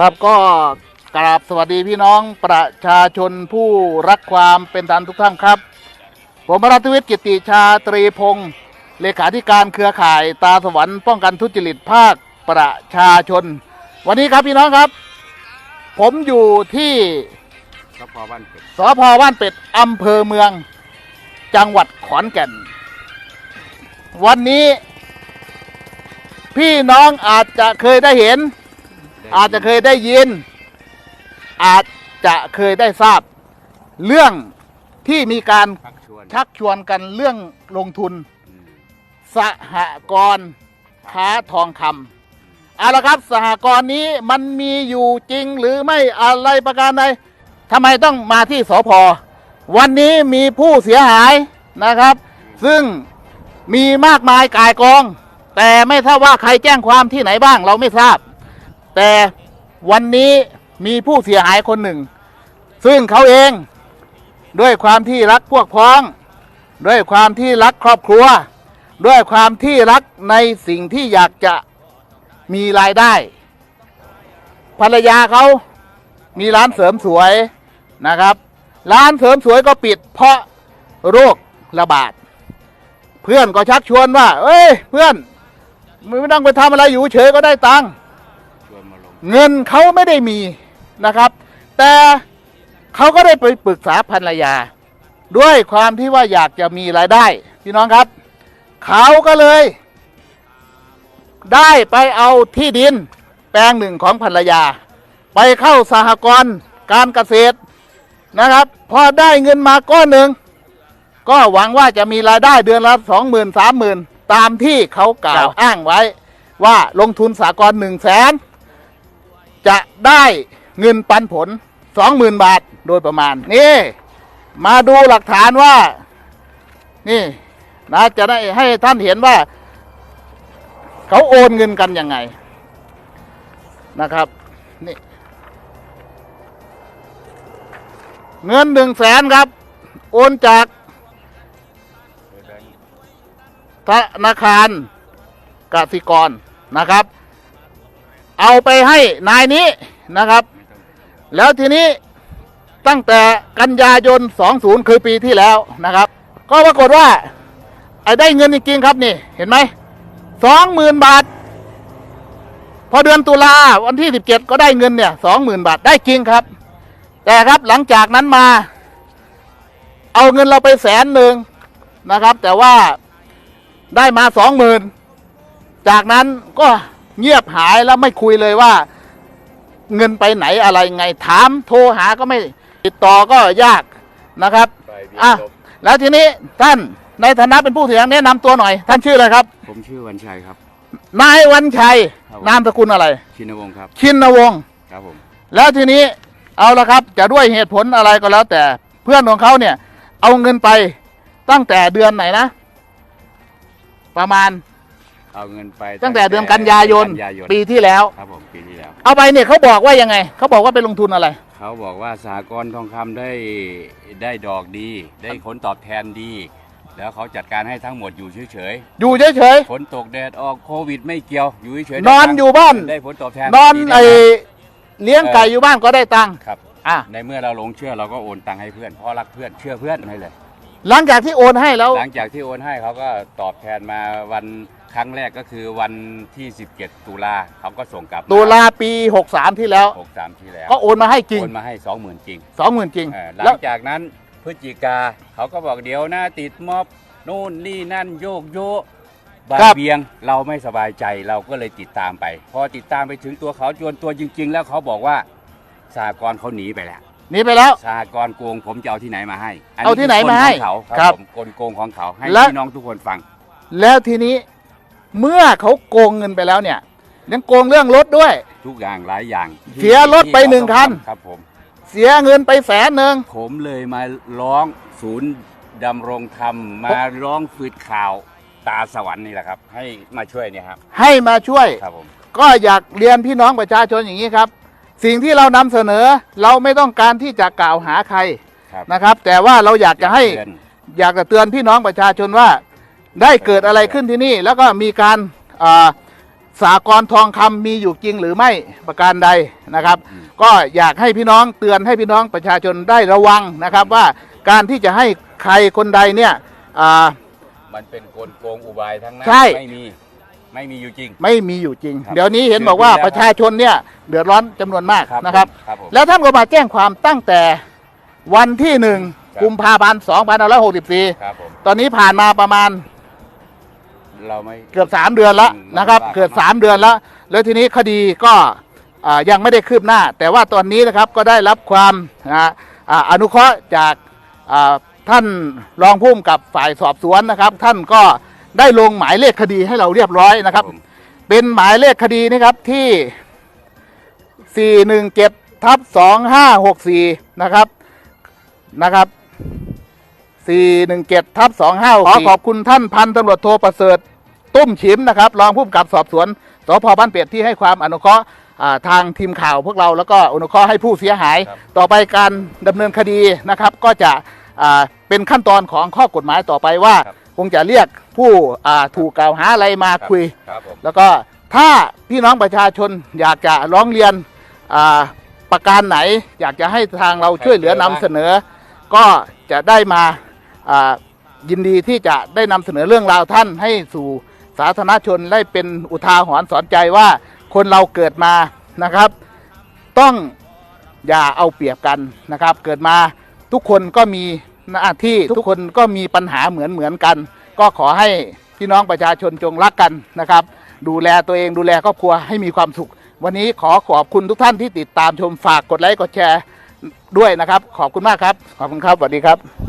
ครับก็กราบสวัสดีพี่น้องประชาชนผู้รักความเป็นธรรมทุกท่านครับ ผมรัตวิทย์กิติชาตรีพงศ์เลขาธิการเครือข่ายตาสวรรค์ป้องกันทุจริตภาคประชาชน วันนี้ครับพี่น้องครับ ผมอยู่ที่สพบ้านเป็ดสพบ้านเป็ดอำเภอเมือง จังหวัดขอนแก่น วันนี้ พี่น้องอาจจะเคยได้เห็น อาจจะเคยได้ยิน อาจจะเคยได้ทราบ เรื่องที่มีการชักชวนชักชวนกันเรื่องลงทุนอืมสหกรณ์ค้าทองคำเอาละครับสหกรณ์นี้มันมีอยู่จริงหรือไม่อะไรประการใดทำไมต้องมาที่สพวันนี้มีผู้เสียหายนะครับ ซึ่งมีมากมายกายกอง แต่ไม่ทราบว่าใครแจ้งความที่ไหนบ้างเราไม่ทราบ แต่วันนี้มีผู้เสียหายคนหนึ่ง ซึ่งเขาเองด้วยความที่รักพวกพ้อง ด้วยความที่รักครอบครัว ด้วยความที่รักในสิ่งที่อยากจะมีรายได้ ภรรยาเขามีร้านเสริมสวยนะครับ ร้านเสริมสวยก็ปิดเพราะโรคระบาด เพื่อนก็ชักชวนว่า เอ้ย เพื่อนมึงไม่ต้องไปทำอะไรอยู่เฉยก็ได้ตังค์ชวนมาลง เงินเขาไม่ได้มีนะครับ แต่เขาก็ได้ไปปรึกษาภรรยา ด้วยความที่ว่าอยากจะมีรายได้พี่น้องครับ เขาก็เลย ได้ไปเอาที่ดินแปลงหนึ่งของภรรยา ไปเข้าสหกรณ์การเกษตรนะครับ พอได้เงินมาก้อนหนึ่งก็หวังว่าจะมีรายได้เดือนละสองหมื่นสามหมื่นตามที่เขากล่าวอ้างไว้ ว่าลงทุนสากลหนึ่งแสน จะได้เงินปันผลสองหมื่นบาทโดยประมาณ นี่ มาดูหลักฐานว่า นี่นะจะได้ให้ท่านเห็นว่า เขาโอนเงินกันยังไงนะครับนี่เงินหนึ่งแสนครับ โอนจากธนาคารกสิกรนะครับ เอาไปให้นายนี้นะครับ แล้วทีนี้ตั้งแต่กันยายน 20 คือปีที่แล้วนะครับ ก็ปรากฏว่าไอ้ได้เงินจริงๆครับนี่ เห็นไหมสองหมื่นบาท พอเดือนตุลาวันที่ 17 ก็ได้เงินเนี่ยสองหมื่นบาทได้จริงครับ แต่ครับหลังจากนั้นมา เอาเงินเราไปแสนหนึ่งนะครับ แต่ว่าได้มาสองหมื่นจากนั้นก็ เงียบหายแล้วไม่คุยเลยว่า เงินไปไหนอะไรไงถามโทรหาก็ไม่ติดต่อก็ยากนะครับไปเบียอะร์ลบแล้วทีนี้ท่านในฐานะเป็นผู้เสียงแนะนำตัวหน่อย ท่านชื่ออะไรครับ ผมชื่อวันชัยครับ นายวันชัยครับนามสกุลอะไร ชินวงศ์ครับ ชินวงศ์ครับผม แล้วทีนี้เอาละครับ จะด้วยเหตุผลอะไรก็แล้ว แต่เพื่อนของเขาเนี่ย เอาเงินไปตั้งแต่เดือนไหนนะ ประมาณ เอาเงินไปตั้งแต่เดือนกันยายนกันยายนปีที่แล้วครับผมปีที่แล้ว เอาไปเนี่ยเขาบอกว่ายังไง เขาบอกว่าไปลงทุนอะไร เขาบอกว่าสหกรณ์ทองคำได้ได้ดอกดี ได้ผลตอบแทนดี แล้วเขาจัดการให้ทั้งหมดอยู่เฉยอยู่เฉยๆฝนตกแดดออกโควิดไม่เกี่ยวอยู่เฉยๆนได้อนตังค์อยู่บ้านได้ผลตอบแทนๆนอนดีไอแน่นเลี้ยงไก่อยู่บ้านก็ได้ตังค์ครับอะในเมื่อเราหลงเชื่อเราก็โอนตังค์ให้เพื่อนเพราะรักเพื่อนเชื่อเพื่อนให้เลยหลังจากที่โอนให้แล้ว หลังจากที่โอนให้เขาก็ตอบแทนมาวัน ครั้งแรกก็คือวันที่ 17 ตุลาเขาก็ส่งกลับมตุลาปี 63 ที่แล้ว 63 ที่แล้วก็โอนมาให้จริงโอนมาให้ 20,000 จริง 20,000 จริง เออหลัแล้วงจากนั้นพฤศจิกาเขาก็บอกเดี๋ยวหน้าติดม็อบนู่นนี่นั่นโยกโยบาครับเบียงเราไม่สบายใจเราก็เลยติดตามไป พอติดตามไปถึงตัวเขาจนตัวจริง ๆ แล้วเขาบอกว่าสหกรณ์เขาหนีไปแล้ว หนี่ไปแล้ว สหกรณ์โกงผมจะเอาที่ไหนมาให้นเอาที่ไหนมาให้คือกลของเขาคครัรับบผมกลโกงของเขาให้และพี่น้องทุกคนฟัง แล้วทีนี้ เมื่อเขาโกงเงินไปแล้วเนี่ย ยังโกงเรื่องรถด้วย ทุกอย่างหลายอย่างที่เสียรถไปที่หนึ่งเขาคันทำครับผม เสียเงินไปแสนหนึ่ง ผมเลยมาร้องศูนย์ดำรงธรรม มาร้องฝืดข่าวตาสวรรค์นี่แหละครับ ให้มาช่วยเนี่ยครับ ให้มาช่วย ครับผม ก็อยากเรียนพี่น้องประชาชนอย่างนี้ครับ สิ่งที่เรานำเสนอเราไม่ต้องการที่จะกล่าวหาใครครับนะครับ แต่ว่าเราอยากจะให้ เตือนอยากจะเตือนพี่น้องประชาชนว่า ได้เกิดอะไรขึ้นที่นี่ แล้วก็มีการอ่าสากรณ์ทองคำมีอยู่จริงหรือไม่ประการใดนะครับ ก็อยากให้พี่น้องเตือนให้พี่น้องประชาชนได้ระวังนะครับว่าการที่จะให้ใครคนใดเนี่ยอ่ามันเป็นกลโกงอุบายทั้งนั้นใช่ไม่มีไม่มีอยู่จริง ไม่มีอยู่จริงครับเดี๋ยวนี้เห็นบอกว่าเดือดร้อนประชาชนเนี่ยเดือดร้อนจำนวนมากนะครับครับผมแล้วท่านก็มาแจ้งความตั้งแต่วันที่หนึ่งครับกุมภาพันธ์2564ครับผมตอนนี้ผ่านมาประมาณ เราไม่ เกือบ 3 เดือนแล้วอืมนะครับว่ากันเกือบ 3 เดือนแล้วแล้วทีนี้คดีก็อ่ายังไม่ได้คืบหน้า แต่ว่าตอนนี้นะครับก็ได้รับความนะอ่าอนุเคราะห์จากอ่าท่านรองผู้กำกับฝ่ายสอบสวนนะครับ ท่านก็ได้ลงหมายเลขคดีให้เราเรียบร้อยนะครับ ผมเป็นหมายเลขคดีนะครับที่ 417ทับ2564 นะครับ นะครับ 417ทับ25ขอขอบคุณท่านพันตำรวจโทประเสริฐ ตุ้มฉิมนะครับรองผู้กำกับสอบสวนสพบ้านเป็ดที่ให้ความอนุเคราะห์อ่าทางทีมข่าวพวกเราแล้วก็อนุเคราะห์ให้ผู้เสียหาย ครับต่อไปการดำเนินคดีนะครับ ก็จะอ่าเป็นขั้นตอนของข้อกฎหมายต่อไปว่า ครับ คงจะเรียกผู้อ่าถูกกล่าวหาอะไรมาคุย ครับผม แล้วก็ถ้าพี่น้องประชาชนอยากจะร้องเรียนอ่าประการไหน อยากจะให้ทางเราช่วยเหลือนำเสนอ ก็จะได้มาอ่ายินดีที่จะได้นำเสนอเรื่องราวท่านให้สู่ สาธารณชนได้เป็นอุทาหรณ์สอนใจว่าคนเราเกิดมานะครับ ต้องอย่าเอาเปรียบกันนะครับ เกิดมาทุกคนก็มีหน้าที่ทุกคนก็มีปัญหาเหมือนเหมือนกัน ก็ขอให้พี่น้องประชาชนจงรักกันนะครับ ดูแลตัวเองดูแลครอบครัวให้มีความสุข วันนี้ขอขอบคุณทุกท่านที่ติดตามชมฝากกดไลค์กดแชร์ด้วยนะครับ ขอบคุณมากครับ ขอบคุณครับสวัสดีครับ